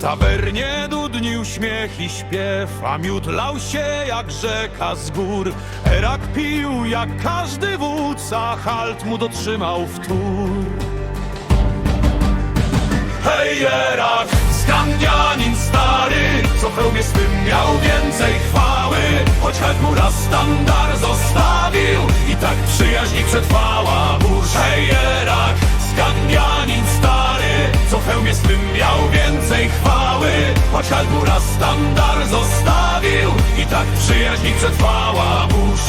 Tawernie dudnił śmiech i śpiew, a miód lał się jak rzeka z gór. Erak pił jak każdy wódz, a halt mu dotrzymał wtór. Hej, Erak, Skandianin stary, co w swym miał więcej chwały. Choć halt mu raz standard zostawił i tak przyjaźń ich Raz standard zostawił i tak przyjaźń przetrwała burz.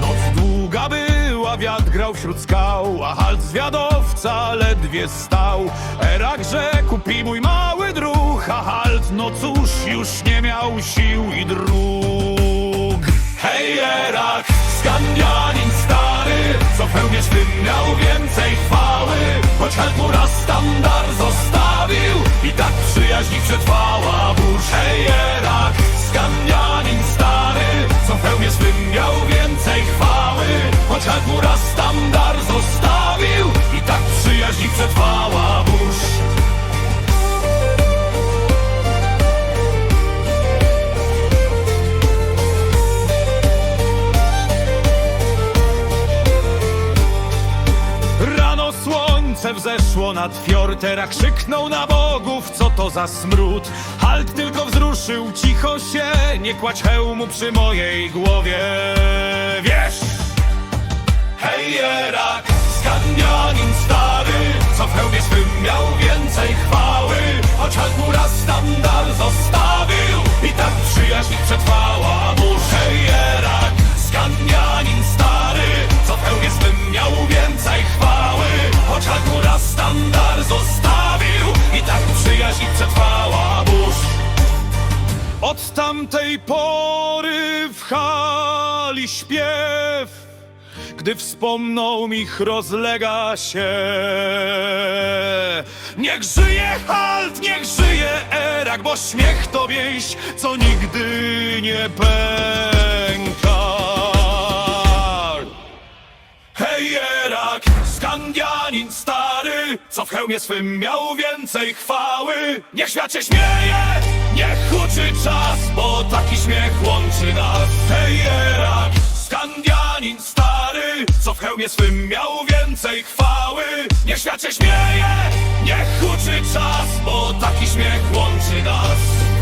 Noc długa była, wiatr grał wśród skał, a halt zwiadowca ledwie stał. Erak rzekł, pi mój mały druh, a halt, no cóż, już nie miał sił i dróg. Hej, Erak, Skandianin stary, co w hełmie swym miał więcej chwały, wzeszło nad Krzyknął na bogów, co to za smród? Halt tylko wzruszył cicho się Nie kładź hełmu przy mojej głowie. Wiesz Hej Erak, stary Co w hełmie swym miał więcej chwały Choć halt mu raz tamtej pory w hali śpiew, gdy wspomną ich rozlega się. Niech żyje halt, niech żyje Erak, bo śmiech to więź, co nigdy nie pęka. Hej Erak, Skandianin stary Co w hełmie swym miał więcej chwały Niech świat się śmieje, niech huczy czas Bo taki śmiech łączy nas. Hej Erak, Skandianin stary Co w hełmie swym miał więcej chwały. Niech świat się śmieje, niech huczy czas Bo taki śmiech łączy nas